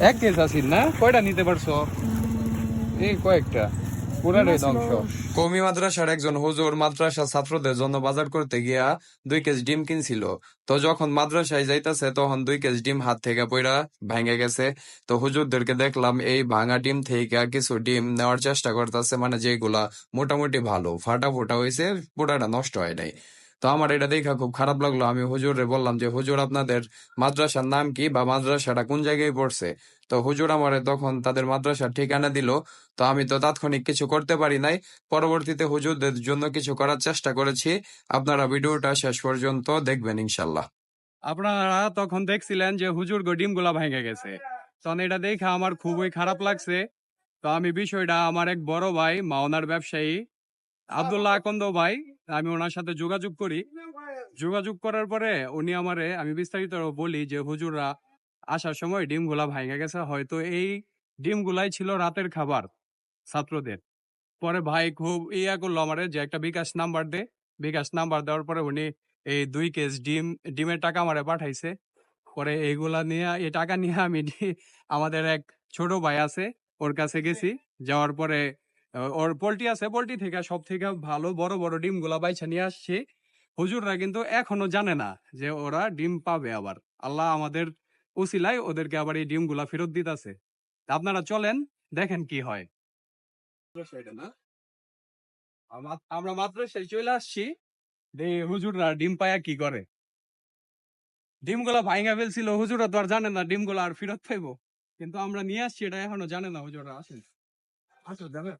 এক কেস আছিস না? কয়টা নিতে পারছ? এই কয়েকটা। পুরাটাই ধ্বংস। কমি মাদ্রাসার একজন হুজুর মাদ্রাসা ছাত্রদের জন্য বাজার করতে গিয়া দুই কেজ ডিম কিনছিল। তো যখন মাদ্রাসায় যাইতাছে তখন দুই কেজ ডিম হাত থেকে পইরা ভেঙে গেছে। তো হুজুরদেরকে দেখলাম এই ভাঙা ডিম থেকে কিছু ডিম নেওয়ার চেষ্টা করতেছে মানে যেগুলা মোটামুটি ভালো। ফাটা ফোটা হয়েছে পুরাটা নষ্ট হয় নাই। তো আমার এটা দেখা খুব খারাপ লাগল। আমি হুজুরে বললাম যে, হুজুর, আপনাদের মাদ্রাসার নাম কি বা মাদ্রাসাটা কোন জায়গায় পড়ছে? তো হুজুর আমারে তখন তাদের মাদ্রাসার ঠিকানা দিল। তো আমি তো তাৎক্ষণিক কিছু করতে পারি নাই। পরবর্তীতে হুজুরদের জন্য কিছু করার চেষ্টা করেছি। আপনারা ভিডিওটা শেষ পর্যন্ত দেখবেন ইনশাল্লাহ আপনারা তখন দেখছিলেন যে, হুজুর গো ডিমগুলা ভেঙে গেছে। তখন এটা দেখে আমার খুবই খারাপ লাগছে। তো আমি বিষয়টা আমার এক বড় ভাই, মাওনার ব্যবসায়ী, আব্দুল্লাহ আকন্দ ভাই আমি ওনার সাথে যোগাযোগ করি। যোগাযোগ করার পরে উনি আমারে, আমি বিস্তারিত বলি যে, হুজুররা, আসার সময় ডিমগুলা ভাঙে গেছে। হয়তো এই ডিমগুলাই ছিল রাতের খাবার ছাত্রদের। পরে ভাই খুব ইয়া করল আমারে যে, একটা বিকাশ নাম্বার দে। বিকাশ নাম্বার দেওয়ার পরে উনি এই দুই কেস ডিম, ডিমের টাকা আমারে পাঠাইছে। পরে এইগুলা নিয়ে, এই টাকা নিয়ে আমি আমাদের এক ছোট ভাই আছে, ওর কাছে গেছি। যাওয়ার পরে ওর পোল্ট্রি আছে পোল্ট্রি থেকে সব থেকে ভালো বড় বড় ডিমগুলা বাইছা নিয়ে আসছি। হুজুররা কিন্তু এখনও জানে না যে ওরা ডিম পাবে আবার। আল্লাহ আমাদের উসিলায় ওদেরকে আবার এই ডিমগুলা ফেরত দিতেছে। আপনারা চলেন দেখেন কি হয়। আমরা মাত্র সেই চলে আসছি। হুজুররা ডিম পায়া কি করে? ডিমগুলা ভাইঙ্গা ফেলছিল হুজুররা তো আর জানে না ডিমগুলা আর ফেরত পাইবো। কিন্তু আমরা নিয়ে আসছি এটা এখনও জানে না হুজুররা আসেন। আসো যাবে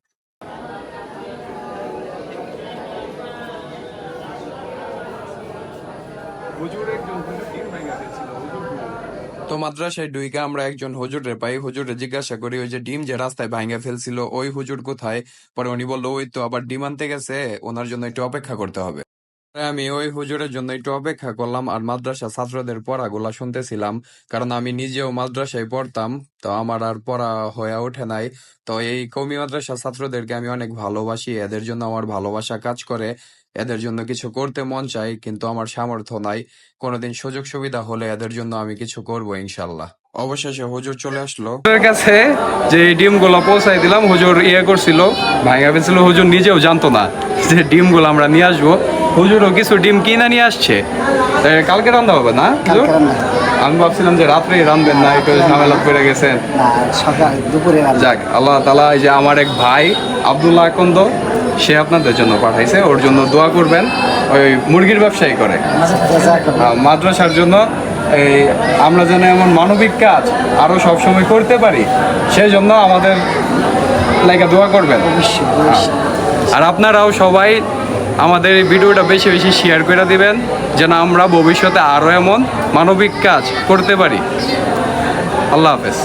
তো মাদ্রাসায় ডুইকা আমরা একজন হুজুরে পাই হুজুরে জিজ্ঞাসা করি, ওই যে ডিম যে রাস্তায় ভাঙে ফেলছিল, ওই হুজুর কোথায়? পরে উনি বলল, ওই তো আবার ডিম আনতে গেছে, ওনার জন্য একটু অপেক্ষা করতে হবে। আমি ওই হুজুরের জন্য একটু অপেক্ষা করলাম আর মাদ্রাসা ছাত্রদের পড়াগুলা শুনতেছিলাম। কারণ আমি নিজেও মাদ্রাসায় পড়তাম, তো আমার আর পড়া হয়ে ওঠে নাই। তো এই কমি মাদ্রাসা ছাত্রদেরকে আমি অনেক ভালোবাসি, এদের জন্য আমার ভালোবাসা কাজ করে, এদের জন্য কিছু করতে মন চাই, কিন্তু আমার সামর্থ্য নাই। কোনোদিন সুযোগ সুবিধা হলে এদের জন্য আমি কিছু করব ইনশাল্লাহ অবশেষে হুজুর চলে আসলো। কাছে যে ডিমগুলো পৌঁছাই দিলাম, হুজুর ইয়ে করছিল, ভাঙা ফেলছিল, হুজুর নিজেও জানতো না যে ডিমগুলো আমরা নিয়ে আসব। হুজুরও কিছু ডিম কিনা নিয়ে আসছে। কালকে রান্না হবে না আমি ভাবছিলাম যে রাত্রে রান্ধবেন না একটু ঝামেলা করে গেছেন দুপুরে যাক আল্লাহ তালা এই যে আমার এক ভাই আব্দুল্লাহ আকন্দ সে আপনাদের জন্য পাঠাইছে ওর জন্য দোয়া করবেন ওই মুরগির ব্যবসায়ী করে। মাদ্রাসার জন্য এই আমরা যেন এমন মানবিক কাজ আরও সবসময় করতে পারি সেই জন্য আমাদের লাইকা দোয়া করবেন। আর আপনারাও সবাই আমাদের এই ভিডিওটা বেশি বেশি শেয়ার করে দিবেন, যেন আমরা ভবিষ্যতে আরও এমন মানবিক কাজ করতে পারি। আল্লাহ হাফেজ।